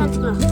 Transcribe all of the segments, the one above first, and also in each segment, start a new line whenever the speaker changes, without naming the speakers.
上次呢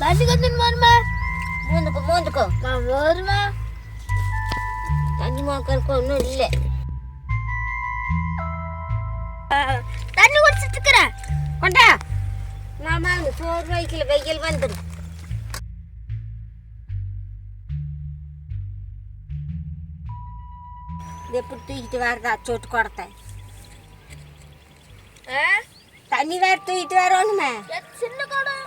பசிக்கத்துன்னு வருமா மூந்துக்கோ மூந்துக்கோ நான் வருமா தண்ணி மாக்கறக்கு ஒன்றும் இல்லை. தண்ணி குடிச்சிட்டு இருக்கிறேன். கொண்டா. மாமா அந்த சோறு வைக்கல வெயில் வந்துடும் இது எப்படி தூக்கிட்டு வரதா? சோட்டு கொடுத்த தண்ணி வேற தூக்கிட்டு வரணுமே.
சின்ன குடம்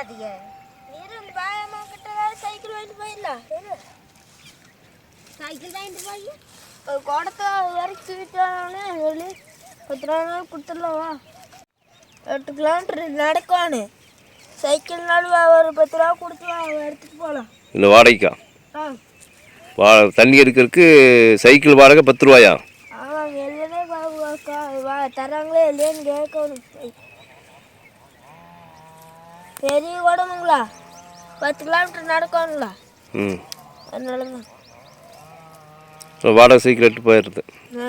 அதிக
நீரும் பாயம்மா கிட்ட சைக்கிள் வாங்கிட்டு போயிடலாம்.
சைக்கிள் வாங்கிட்டு போய்.
ஒரு குடத்தை வரைக்கும் தூக்கிட்டானே சொல்லி பத்து ரூபா கொடுத்துடலாமா எட்டு கிலோமீட்டர் நடக்கானு சைக்கிள் நடுவா ஒரு பத்து ரூபா கொடுத்து வா, எடுத்துட்டு போகலாம்
இல்லை வாடகைக்கா?
ஆ.
வா தண்ணி எடுக்கிறதுக்கு சைக்கிள் வாடகை பத்து ரூபாயா?
ஆமாம் வா தராங்களே இல்லையான்னு கேட்கணும். பெரிய குடமுங்களா? பத்து கிலோமீட்டர் நடக்கணுங்களா?
ம்.
அதனால தான்.
ஸோ வாடகை சைக்கிள் எடுத்து போயிடுறது.
ஆ.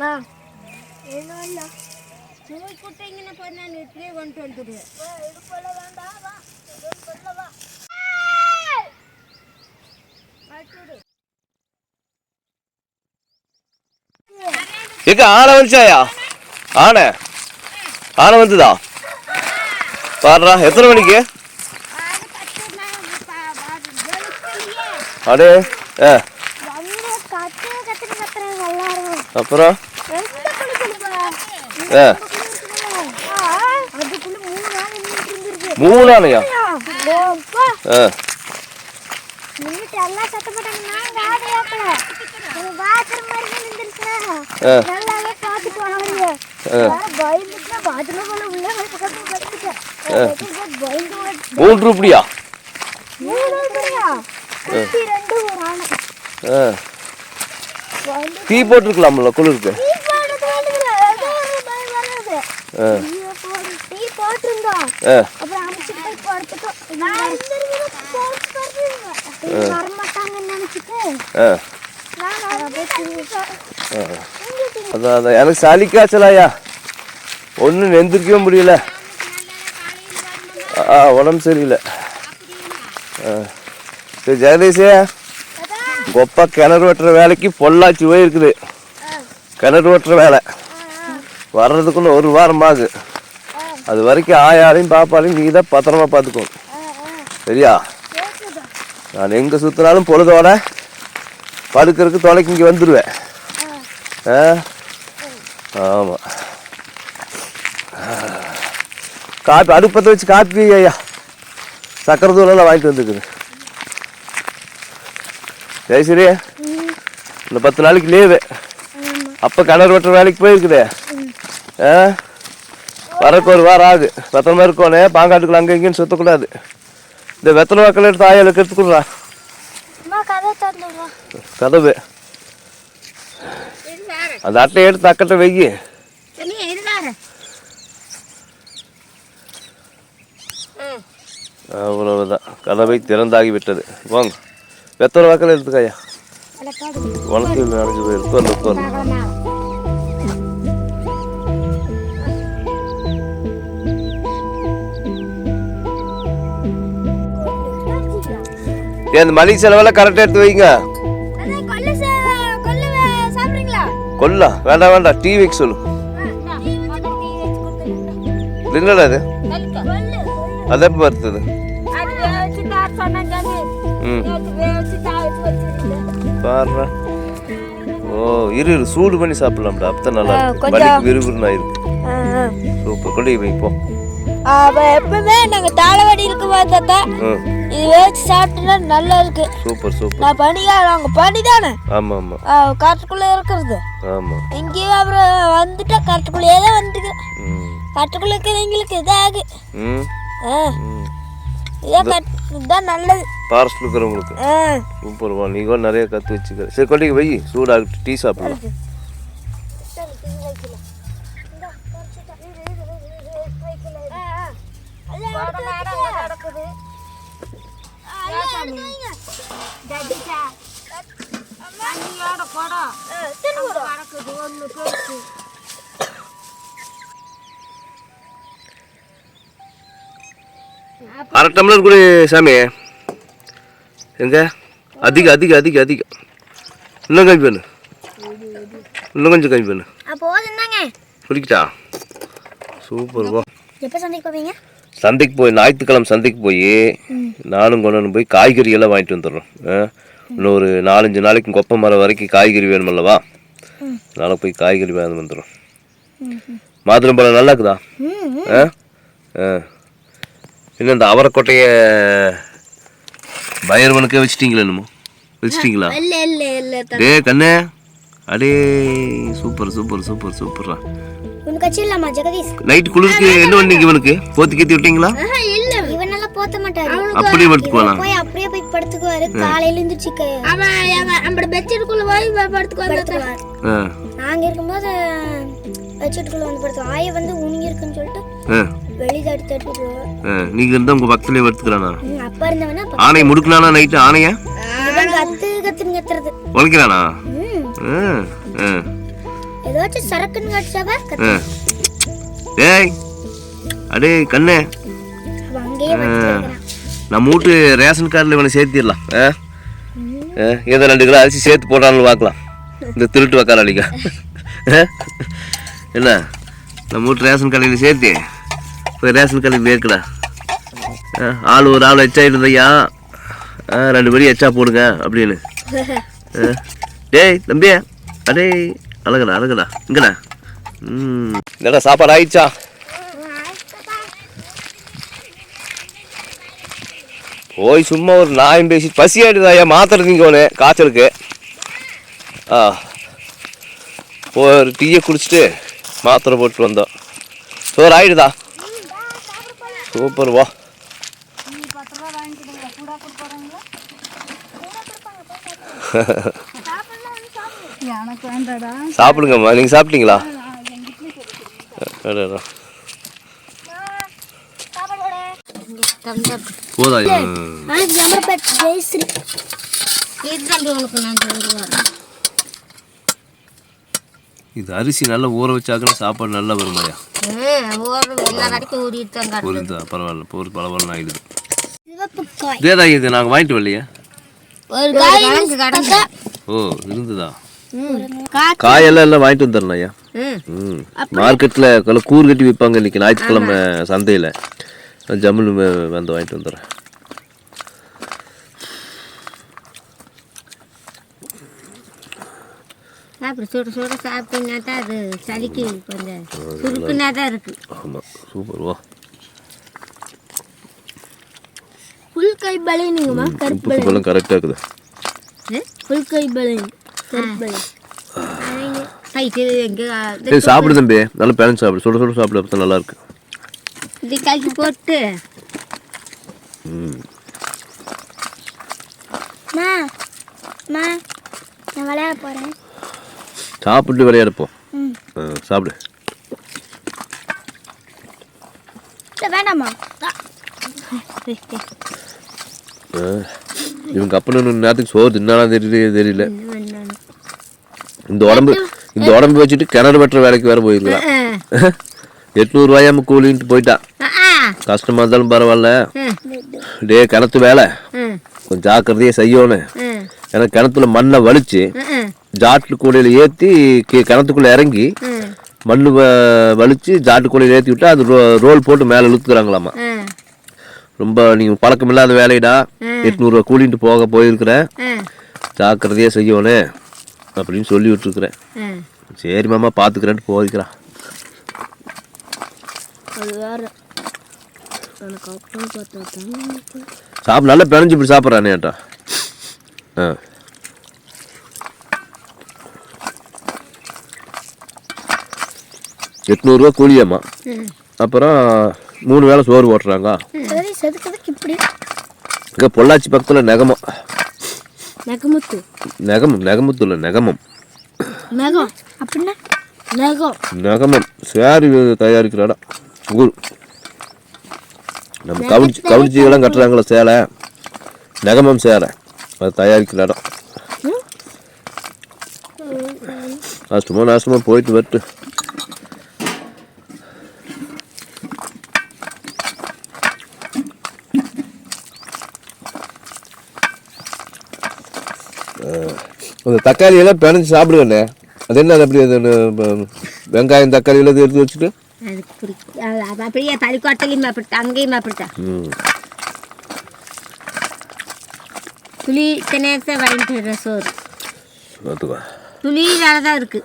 மா. என்ன இல்லை
நூல் குட்டைங்கன்னு போய் நான் இப்படியே கொண்டு வந்துடுவேன்.
இடுப்பல வேண்டாம் வா. இடுப்பல வா.
எங்க ஆனை வந்துச்சாயா? ஆனை. ஆனை வந்துதா? பாடுறா. எத்தனை மணிக்கு? அடே ஆ அப்புறம்? ஆ
மூணு நாள் நின்றுட்டு இருந்திருக்கு
மூணு ஆனையா
அப்பா
ஆ ஆ. மூன்று
பயந்து
டீ போட்டிருக்கலாம்ல குளிருக்கு
அதான்
அதான் எனக்கு சளி காய்ச்சலாயா ஒன்றும் எந்திரிக்கவே முடியல. ஆ உடம்பு சரியில்லை. சரி ஜெகதீஷே உங்கள் கிணறு வெட்டுற வேலைக்கு பொள்ளாச்சி போயிருக்குது கிணறு வெட்டுற வேலை. வர்றதுக்குள்ள ஒரு வாரம் ஆகு அது வரைக்கும் ஆயாலையும் பாப்பாலையும் நீ தான் பத்திரமா பார்த்துக்கோ. சரியா? நான் எங்கே சுற்றினாலும் பொழுதோட படுக்கிறதுக்கு தொலைக்கு இங்கே வந்துடுவேன் ஆ? ஆமாம் காப்பி அடுப்பத்தை வச்சு காப்பி ஐயா. சக்கரை தூளெல்லாம் வாங்கிட்டு வந்துக்குது. ஜெயஸ்ரீ இந்த பத்து நாளைக்கு லீவு அப்போ கிணறு வெட்டுற வேலைக்கு போயிருக்குதே. ஆ? வரக்கு ஒரு வாரம் ஆகு பத்திரமா இருக்கோனே பாங்காட்டுக்குள்ள அங்கே இங்கேன்னு சுற்றக்கூடாது இந்த வெத்தலை வாக்கில் எடுத்து
கதை திறந்துடுறா.
கதவு அந்த அட்டையை எடுத்து அக்கட்டை வெய்யி
சரி இது வேற ம்
அவ்வளவுதான். கதவை திறந்தாகி விட்டது வாங்க. வெத்தலை வாக்கில் எடுத்துக்காயா உனக்கு நினைஞ்சு போய் உட்கார்ந்து உட்கார்ந்து. இந்த மளிகை செலவெல்லாம் கரெக்டாக எடுத்து வைங்க? கொல்லா. வேண்டாம் வேண்டாம் டீ வைக்க சொல்லு. என்னடா
கொள்ளு.
அதை எப்போ பாருடா. ஓ இரு இரு சூடு பண்ணி சாப்பிடலாம்டா. அப்பதான் நல்லா
ஆ,
இருக்கு
கொஞ்சம்.
வலிக்கு
ஆ, ஆ.
சூப்பர். கொண்டு போய் போ.
எப்பவுமே நாங்க தாளவாடி இருக்கு பார்த்தா
ம்
இது வேவிச்சு சாப்பிட்டா நல்லா இருக்கு.
Super super.
நான் பனியா நாங்க பனி தானே
ஆமாம் ஆமாம்
காட்டுக்குள்ள இருக்கிறது.
ஆமாம்
இங்கேயும் அப்புறம் வந்துட்டா காட்டுக்குள்ளேயே தான் வந்துட்டு
ம்.
காட்டுக்குள்ள இருக்கிறவங்களுக்கு இதாகு.
ம்.
ஆ, இதான் நல்லது
ஃபாரஸ்ட் இருக்கிறவங்களுக்கு
ஆ.
சூப்பர் வா நீ கூட நிறைய கற்று வச்சுக்க சரி கொண்டு வை சூடாகிட்டு டீ சாப்பிடலாம்
ஒன்று பெருசு
அரை டம்ளர் கூட சாமி. எங்க? அதிகம் அதிகம் அதிகம் அதிகம் இன்னும் கம்மி பண்ணு. இன்னும் கொஞ்சம் கம்மி பண்ணு. குடிக்கிட்டா? சூப்பர் வா
சந்தைக்கு
போய் ஞாயிற்றுக்கிழமை சந்தைக்கு போய் நானும் கொண்டு போய் காய்கறி எல்லாம் வாங்கிட்டு வந்துடுறோம். ஒரு நாலஞ்சு நாளைக்கு கொப்பை மரம் வரைக்கும் காய்கறி வேணுமல்லவா அதனால போய் காய்கறி வாங்கி வந்துடுறோம். மாதுளம்பழம் நல்லா இருக்குதா? ஆ? ஆ. இன்னும் இந்த அவரைக்கொட்டைய பயிர்வனுக்கே வச்சிட்டீங்களா என்னமோ? வச்சிட்டீங்களா?
இல்லை இல்லை இல்லை
டே கண்ணே. அடே சூப்பர் சூப்பர் சூப்பர் சூப்பர்ரா. நைட் குளிருக்கு என்ன பண்ணீங்க இவனுக்கு? போத்தி கத்தி விட்டீங்களா?
போத்த மாட்டாரு.
அப்படியே படுத்து போகலாம்
போய் அப்படியே போய் படுத்துக்குவாரு. காலையில சிக்க
அவன் எங்க நம்ம பெட்ஷீட்டுக்குள்ள போய்
படுத்துக்குவாரு.
ஆ.
நாங்க இருக்கும்போது பெட்ஷீட்டுக்குள்ள வந்து படுத்துவோம் ஆய வந்து உணிங்க இருக்குன்னு சொல்லிட்டு
நீங்கள் இருந்தால் உங்கள் பக்கத்துலேயே படுத்துக்கிறானா
ம், அப்பா இருந்தவனா
முடுக்கலானா நைட்டு?
இவன் கத்து கத்துன்னு கத்துறது.
உழைக்கிறானா?
ஏதாச்சும் சரக்குன்னு கடிச்சாவ
டேய் அடே கண்ணே. நம்ம வீட்டு ரேஷன் கார்டில் இவனை சேர்த்திடலாம். ஏதோ ரெண்டு கிலோ அரிசி சேர்த்து போட்டாலும் பார்க்கலாம். இந்த திருட்டு வக்காரளிக்கா என்ன? நம்ம வீட்டு ரேஷன் கடையில் சேர்த்து ரேஷன் கடையில் வேர்க்கடா ஆ, ஆள் ஒரு ஆள் எச்சா இருந்தையா ஆ ரெண்டு படி எச்சா போடுங்க அப்படின்னு. டேய் தம்பி. அடே அழகடா அழகடா. இங்கடா. ம். என்னடா சாப்பாடு ஆயிடுச்சா? போய் சும்மா ஒரு நாயம் பேசி பசி ஆயிடுதாயா மாத்திரை ஒன்று காய்ச்சலுக்கு. ஆ. போய் ஒரு டீயை குடிச்சிட்டு மாத்திரை போட்டு வந்தோம். சோறு ஆயிடுதா? சூப்பர் வா. சாப்பிடுங்கம்மா. நீங்கள் சாப்பிட்டீங்களா. போதா ம்.
ஜமரபேட் ஜெயஸ்ரீ
இதுதான் உனக்கு நான் சொல்லுவேன்
இது அரிசி நல்லா ஊற வச்சாக்கன்னா சாப்பாடு நல்லா வருமாயா. பொரிந்தா பரவாயில்ல. பொறு பரவாயில்ல
காய்.
இதேதா இது? நாங்கள் வாங்கிட்டு வரலையா? ஓ இருந்ததா?
காய்
காயெல்லாம் எல்லாம் வாங்கிட்டு வந்துடுறேன் ஐயா
ம்.
ம் மார்க்கெட்டில் கூறு கட்டி விற்பாங்க இன்னைக்கு ஞாயிற்றுக்கிழமை சந்தையில். ஜம்முன்னு வந்து வாங்கிட்டு வந்துடுறேன்.
அப்படி சுட சுட சாப்பிட்டீங்கன்னா தான் அது சளிக்கு கொஞ்சம் சுருக்குனா தான் இருக்கு.
ஆமாம் சூப்பர் வா.
புல் கை பலினுங்கம்மா
உப்பு சுப்பெல்லாம் கரெக்டாக இருக்குது.
புல் கை பலி கருப்பு பலி
கைட்டு எங்கே
சரி சாப்பிடு தம்பி. நல்லா பேரண்ட் சாப்பிடு. சுட சுட சாப்பிடு அப்போ நல்லா இருக்கு.
இது கைக்கு போட்டு.
ம்.
மா மா நான் விளையாட போறேன்.
சாப்பிட்டு விளையாடுப்போம் சாப்பிடு. ஆ, இவங்க அப்பனு நேரத்துக்கு சோறு தின்னானா தெரியல. தெரியல இந்த உடம்பு இந்த உடம்பு வச்சுட்டு கிணறு வெட்டுற வேலைக்கு வேற போயிருக்கலாம் எட்நூறுவாயாம கூலின்ட்டு போயிட்டான் கஷ்டமா இருந்தாலும் பரவாயில்ல. டே கிணத்து வேலை. கொஞ்சம் ஜாக்கிரதையாக செய்யணும். ஏன்னா கிணத்துல மண்ணை வலிச்சு. ஜாட்டு கூடையில் ஏற்றி கிணத்துக்குள்ளே இறங்கி மண் வலிச்சு ஜாட்டு கூடையில் ஏற்றி விட்டா அது ரோ- ரோல் போட்டு மேலே இழுத்துக்கிறாங்களாமா. ரொம்ப நீங்கள் பழக்கம் இல்லாத வேலைடா எட்நூறுவா கூலின்ட்டு போக போயிருக்கிறேன். ஜாக்கிரதையாக செய்யணும் அப்படின்னு சொல்லி விட்டுருக்குறேன். சரி மாமா பார்த்துக்கிறேன்ட்டு
பார்த்தா
சாப்பிட நல்லா பிணைஞ்சு இப்படி சாப்பிட்றானேட்டா ஆ. எட்நூறுரூவா கூலியாம்மா. அப்புறம் மூணு வேளை சோறு
இப்படி.
இங்கே பொள்ளாச்சி பக்கத்தில் நெகமம்.
நெகமுத்து.
நெகமம் நெகமத்து இல்லை நெகமம்.
நகம். அப்படின்னா? நகம்.
நெகமம். சேரி தயாரிக்கிற இடம் ஊர் நம்ம கவுச்சி கவுச்சிகளாம் கட்டுறாங்களே சேலை. நெகமம் சேலை. அது தயாரிக்கிற இடம் நஷ்டமோ நஷ்டமோ போயிட்டு வரட்டு அந்த தக்காளி எல்லாம் பிணைஞ்சு சாப்பிடுவேண்ணே அது என்ன அது அப்படி அது வெங்காயம் தக்காளி எல்லாம் எடுத்து வச்சுட்டு?
அப்படியே பள்ளிக்கூடத்துலையும் அப்படித்தான் அங்கேயும் அப்படித்தான். புளி தினத்தை வாங்கிட்டு வர்ற சோறு. புளி வேலை தான் இருக்கு.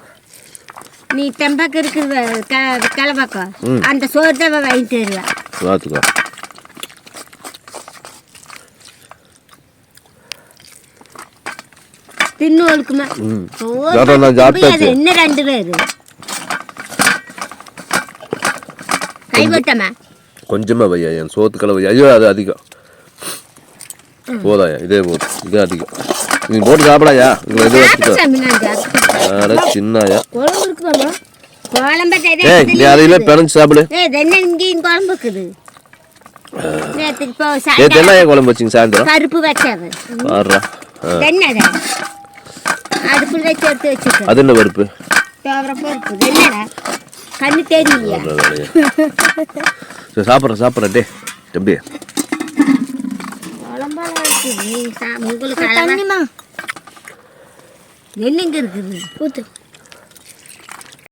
நீ தெம்பக்கம் இருக்குது க கிளம்பக்கம். அந்த சோறு தான் வாங்கிட்டு வருவேன்
பார்த்துக்கோ
தின்னு ஒழுக்குமா
ம்
சோறு
அதான் நான் சாப்பிட்டாச்சு.
முடியாது, இன்னும் ரெண்டு பேர் கைவிட்டமா
கொஞ்சமாக வையா என் சோத்து கலவை ஐயோ அது அதிகம் போதாயா இதே போதும் இதே அதிகம் நீ போட்டு சாப்பிடாயா இதில் இது வச்சுக்கோ
சாமி நான் சாப்பிட்டேன்.
அட சின்னாயா
குழம்பு இருக்குதாம்மா
குழம்பு
ஏய் நீ அதையெல்லாம் பிணைஞ்சு சாப்பிடு
ஏய் இது என்ன இங்கேயும் குழம்பு இருக்குது நேற்றுக்கு இப்போ
ஏ
சாயங்காலம்
தென்னாயா குழம்பு வச்சிங்க சாயந்தரம்
பருப்பு வச்சது
பாடுறா
அடுப்பில் வச்சு எடுத்து வச்சுக்க
அது என்ன பருப்பு?
தோவர பருப்பு. இது என்னடா கண்ணு தெரியலையா
சரி சாப்பிட்றேன் சாப்பிட்றேன் டே தம்பி.
குழம்பெல்லாம் இருக்குது. நீ சா உங்களுக்கு அளவா
தண்ணிமா
என்னங்க இருக்குது.
ஊத்து.